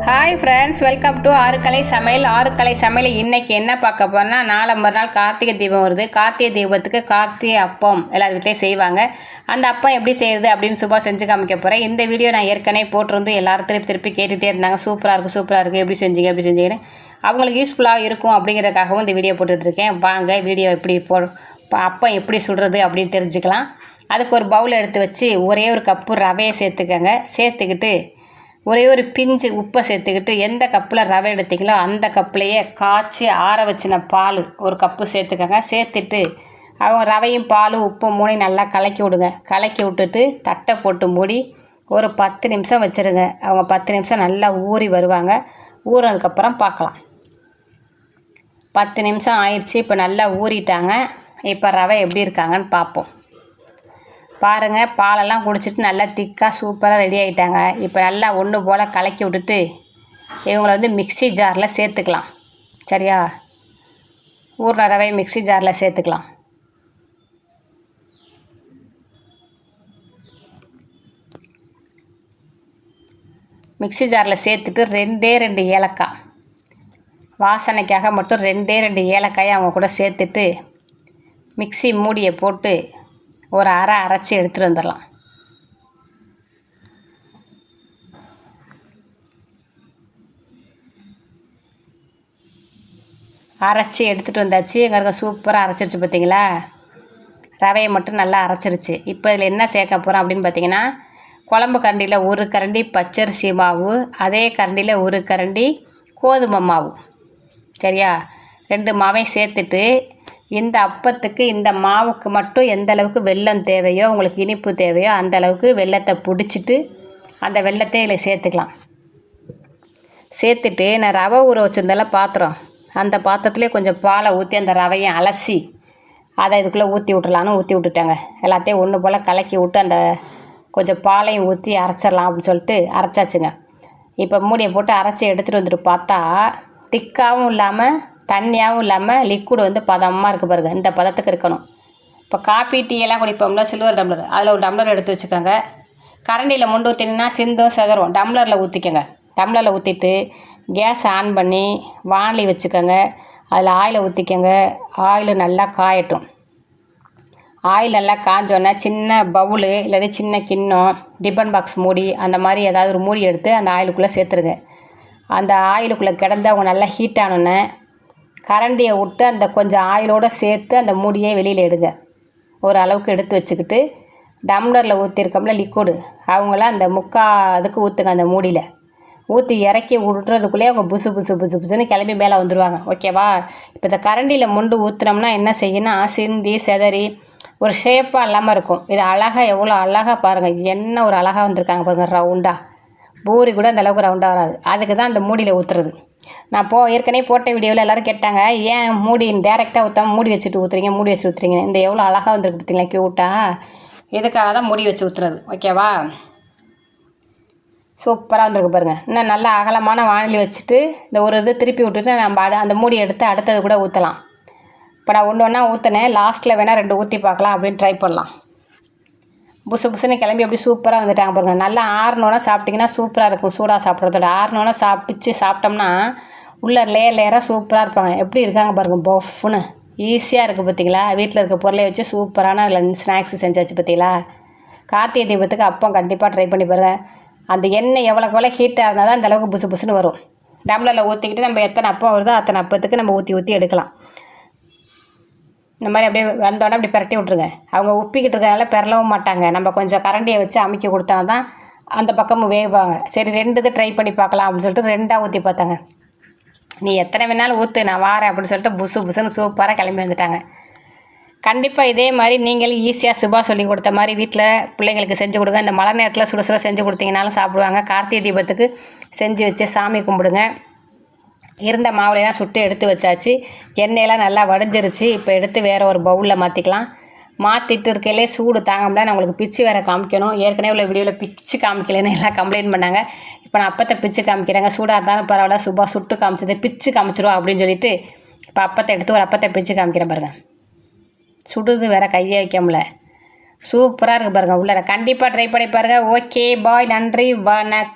Hi friends welcome to ஆறுக்கலை சமையல். ஆறுக்கலை சமையல் இன்னைக்கு என்ன பார்க்க போனால் நாலு மறுநாள் கார்த்திகை தீபம் வருது. கார்த்திகை தீபத்துக்கு கார்த்திகை அப்பம் எல்லார் வீட்லேயும் செய்வாங்க. அந்த அப்பம் எப்படி செய்கிறது அப்படின்னு சுபா செஞ்சு காமிக்க போகிறேன் இந்த வீடியோ நான் ஏற்கனவே போட்டிருந்து எல்லாரும் திருப்பி திருப்பி கேட்டுகிட்டே இருந்தாங்க. சூப்பராக இருக்குது சூப்பராக இருக்குது எப்படி செஞ்சீங்க எப்படி செஞ்சீங்கன்னு. அவங்களுக்கு யூஸ்ஃபுல்லாக இருக்கும் அப்படிங்கிறதுக்காகவும் இந்த வீடியோ போட்டுட்ருக்கேன். வாங்க வீடியோ எப்படி போ ப- அப்பம் எப்படி சுடுறது அப்படின்னு தெரிஞ்சுக்கலாம். அதுக்கு ஒரு பவுல் எடுத்து வச்சு ஒரே ஒரு கப்பு ரவையை சேர்த்துக்கங்க. சேர்த்துக்கிட்டு ஒரே ஒரு பிஞ்சு உப்பை சேர்த்துக்கிட்டு எந்த கப்பில் ரவை எடுத்திங்களோ அந்த கப்புலையே காய்ச்சி ஆற வச்சின பால் ஒரு கப்பு சேர்த்துக்கோங்க. சேர்த்துட்டு அவங்க ரவையும் பாலும் உப்பும் மூணையும் நல்லா கலக்கி விடுங்க. கலக்கி விட்டுட்டு தட்டை போட்டு மூடி ஒரு பத்து நிமிஷம் வச்சுருங்க. அவங்க பத்து நிமிஷம் நல்லா ஊறி வருவாங்க. ஊறினதுக்கப்புறம் பார்க்கலாம். பத்து நிமிஷம் ஆயிடுச்சு. இப்போ நல்லா ஊறிட்டாங்க. இப்போ ரவை எப்படி இருக்காங்கன்னு பார்ப்போம். பாருங்கள் பாலெல்லாம் குடிச்சிட்டு நல்லா திக்காக சூப்பராக ரெடி ஆகிட்டாங்க இப்போ நல்லா ஒன்று போல் கலக்கி விட்டுட்டு இவங்களை வந்து மிக்ஸி ஜாரில் சேர்த்துக்கலாம். சரியா? ஊர் ரவை மிக்ஸி ஜாரில் சேர்த்துக்கலாம். மிக்ஸி ஜாரில் சேர்த்துட்டு ரெண்டே ரெண்டு ஏலக்காய். வாசனைக்காக மட்டும் ரெண்டே ரெண்டு ஏலக்காயை அவங்க கூட சேர்த்துட்டு மிக்ஸி மூடியை போட்டு ஒரு அரை அரைச்சி எடுத்துகிட்டு வந்துடலாம். அரைச்சி எடுத்துகிட்டு வந்தாச்சு. எங்களுக்கு சூப்பராக அரைச்சிருச்சு பார்த்தீங்களா ரவையை மட்டும் நல்லா அரைச்சிருச்சு. இப்போ இதில் என்ன சேர்க்க போகிறோம் அப்படின்னு பார்த்தீங்கன்னா குழம்பு கரண்டியில் ஒரு கரண்டி பச்சரிசி மாவு அதே கரண்டியில் ஒரு கரண்டி கோதுமை மாவு. சரியா? ரெண்டு மாவையும் சேர்த்துட்டு இந்த அப்பத்துக்கு இந்த மாவுக்கு மட்டும் எந்த அளவுக்கு வெல்லம் தேவையோ உங்களுக்கு இனிப்பு தேவையோ அந்த அளவுக்கு வெல்லத்தை பிடிச்சிட்டு அந்த வெல்லத்தை இதில் சேர்த்துக்கலாம். சேர்த்துட்டு நான் ரவை ஊற வச்சுருந்தால பாத்திரம். அந்த பாத்திரத்துலேயே கொஞ்சம் பாலை ஊற்றி அந்த ரவையை அலசி அதை இதுக்குள்ளே ஊற்றி விட்றலான்னு ஊற்றி விட்டுட்டாங்க. எல்லாத்தையும் ஒன்று போல் கலக்கி விட்டு அந்த கொஞ்சம் பாலையும் ஊற்றி அரைச்சிடலாம் அப்படின்னு சொல்லிட்டு அரைச்சாச்சுங்க. இப்போ மூடியை போட்டு அரைச்சி எடுத்துகிட்டு வந்துட்டு பார்த்தா திக்காகவும் இல்லாமல் தண்ணியாகவும் இல்லாமல் லிக்விட் வந்து பதமாக இருக்குது பாருங்க. இந்த பதத்துக்கு இருக்கணும். இப்போ காப்பி டீ எல்லாம் குடிப்போம்ல சில்வர் டம்ளர் அதில் ஒரு டம்ளர் எடுத்து வச்சுக்கோங்க. கரண்டியில் முண்டு ஊற்றினீங்கன்னா சிந்தும் செதறும். டம்ளரில் ஊற்றிக்கோங்க டம்ளரில் ஊற்றிட்டு கேஸ் ஆன் பண்ணி வானலி வச்சுக்கோங்க. அதில் ஆயிலை ஊற்றிக்கோங்க ஆயில் நல்லா காயட்டும். ஆயில் நல்லா காஞ்சோன்னே சின்ன பவுலு இல்லாட்டி சின்ன கிண்ணம் டிபன் பாக்ஸ் மூடி அந்த மாதிரி ஏதாவது ஒரு மூடி எடுத்து அந்த ஆயிலுக்குள்ளே சேர்த்துருங்க. அந்த ஆயிலுக்குள்ளே கிடந்து அவங்க நல்லா ஹீட் ஆனோன்னே கரண்டியை விட்டு அந்த கொஞ்சம் ஆயிலோடு சேர்த்து அந்த மூடியை வெளியில் எடுங்க. ஒரு அளவுக்கு எடுத்து வச்சுக்கிட்டு டம்ளரில் ஊற்றிருக்கோம்ல லிக்விடு அவங்கள அந்த முக்கா அதுக்கு ஊற்றுங்க அந்த மூடியில். ஊற்றி இறக்கி விடுறதுக்குள்ளே அவங்க புசு புசு புசு புசுன்னு கிளம்பி மேலே வந்துடுவாங்க ஓகேவா இப்போ இந்த கரண்டியில் முண்டு ஊற்றுனோம்னா என்ன செய்யணும் சிந்தி செதறி ஒரு ஷேப்பாக இல்லாமல் இருக்கும். இது அழகாக எவ்வளோ அழகாக பாருங்கள் என்ன ஒரு அழகாக வந்திருக்காங்க பாருங்கள் ரவுண்டாக பூரி கூட அந்த அளவுக்கு ரவுண்டாக வராது. அதுக்கு தான் அந்த மூடியில் ஊற்றுறது நான் போ ஏற்கனவே போட்ட வீடியோவில் எல்லோரும் கேட்டாங்க ஏன் மூடி டேரெக்டாக ஊற்றாம மூடி வச்சுட்டு ஊற்றுறீங்க மூடி வச்சு ஊற்றுறீங்க இந்த எவ்வளோ அழகாக வந்திருக்கு பார்த்தீங்களா க்யூட்டாக இதுக்காக தான் மூடி வச்சு ஊற்றுறது ஓகேவா சூப்பராக வந்திருக்கு பாருங்கள் இன்னும் நல்லா அகலமான வானிலை வச்சுட்டு இந்த ஒரு இது திருப்பி விட்டுட்டு நம்ம அடு அந்த மூடி எடுத்து அடுத்தது கூட ஊற்றலாம் இப்போ நான் ஒன்று ஒன்றா ஊற்றினேன் லாஸ்ட்டில் வேணால் ரெண்டு ஊற்றி பார்க்கலாம் அப்படின்னு ட்ரை பண்ணலாம். புசு புசுன்னு கிளம்பி அப்படி சூப்பராக வந்துட்டாங்க பாருங்கள் நல்லா ஆறுனோன்னா சாப்பிட்டிங்கன்னா சூப்பராக இருக்கும் சூடாக சாப்பிட்றதோட. ஆறுனோன்னா சாப்பிட்டு சாப்பிட்டோம்னா உள்ளே லேயர் லேயராக சூப்பராக இருப்பாங்க. எப்படி இருக்காங்க பாருங்கள் பஃப்னு ஈஸியாக இருக்குது பார்த்தீங்களா வீட்டில் இருக்க பொருளை வச்சு சூப்பரான லஞ்ச் ஸ்நாக்ஸ் செஞ்சாச்சு பார்த்தீங்களா கார்த்திகை தீபத்துக்கு அப்போ கண்டிப்பாக ட்ரை பண்ணி பாருங்கள் அந்த எண்ணெய் எவ்வளோக்கு எவ்வளோ ஹீட்டாக இருந்தால் தான் அந்த அளவுக்கு புசு புசுன்னு வரும். டம்ளரில் ஊற்றிக்கிட்டு நம்ம எத்தனை அப்பம் வருதோ அத்தனை அப்பத்துக்கு நம்ம ஊற்றி ஊற்றி எடுக்கலாம். இந்த மாதிரி அப்படியே வந்தோடனே அப்படி பிரட்டி விட்ருங்க அவங்க உப்பிக்கிட்டு இருக்கிறனால பெறலவும் மாட்டாங்க. நம்ம கொஞ்சம் கரண்டியை வச்சு அமைக்க கொடுத்தா தான் அந்த பக்கமும் வேவாங்க சரி ரெண்டு இது ட்ரை பண்ணி பார்க்கலாம் அப்படின்னு சொல்லிட்டு ரெண்டாக ஊற்றி பார்த்தாங்க. நீ எத்தனை வேணாலும் ஊற்று நான் வாரேன் அப்படின்னு சொல்லிட்டு புசு புசுன்னு சூப்பராக கிளம்பி வந்துட்டாங்க. கண்டிப்பாக இதே மாதிரி நீங்களும் ஈஸியாக சுபா சொல்லி கொடுத்த மாதிரி வீட்டில் பிள்ளைங்களுக்கு செஞ்சு கொடுங்க. இந்த மழை நேரத்தில் சுட சுட செஞ்சு கொடுத்தீங்கனாலும் சாப்பிடுவாங்க. கார்த்திகை தீபத்துக்கு செஞ்சு வச்சு சாமி கும்பிடுங்க. இருந்த மாவுலையெல்லாம் சுட்டு எடுத்து வச்சாச்சு. எண்ணெயெல்லாம் நல்லா வடிஞ்சிருச்சு. இப்போ எடுத்து வேறு ஒரு பவுலில் மாற்றிக்கலாம் மாற்றிட்டு இருக்கையிலே சூடு தாங்க முடியல நான் உங்களுக்கு பிச்சு வேறு காமிக்கணும். ஏற்கனவே உள்ள வீடியோவில் பிச்சு காமிக்கலன்னு எல்லாம் கம்ப்ளைண்ட் பண்ணாங்க. இப்போ நான் அப்பத்தை பிச்சு காமிக்கிறேங்க. சூடாக இருந்தாலும் பரவாயில்ல சுபா சுட்டு காமிச்சது பிச்சு காமிச்சிருவா அப்படின்னு சொல்லிட்டு இப்போ அப்பத்தை எடுத்து ஒரு அப்பத்தை பிச்சு காமிக்கிறேன் பாருங்கள் சுடுது வேறு கையை வைக்க முடியல. சூப்பராக இருக்குது பாருங்கள் உள்ள கண்டிப்பாக ட்ரை பண்ணி பாருங்கள் ஓகே பாய் நன்றி வணக்கம்.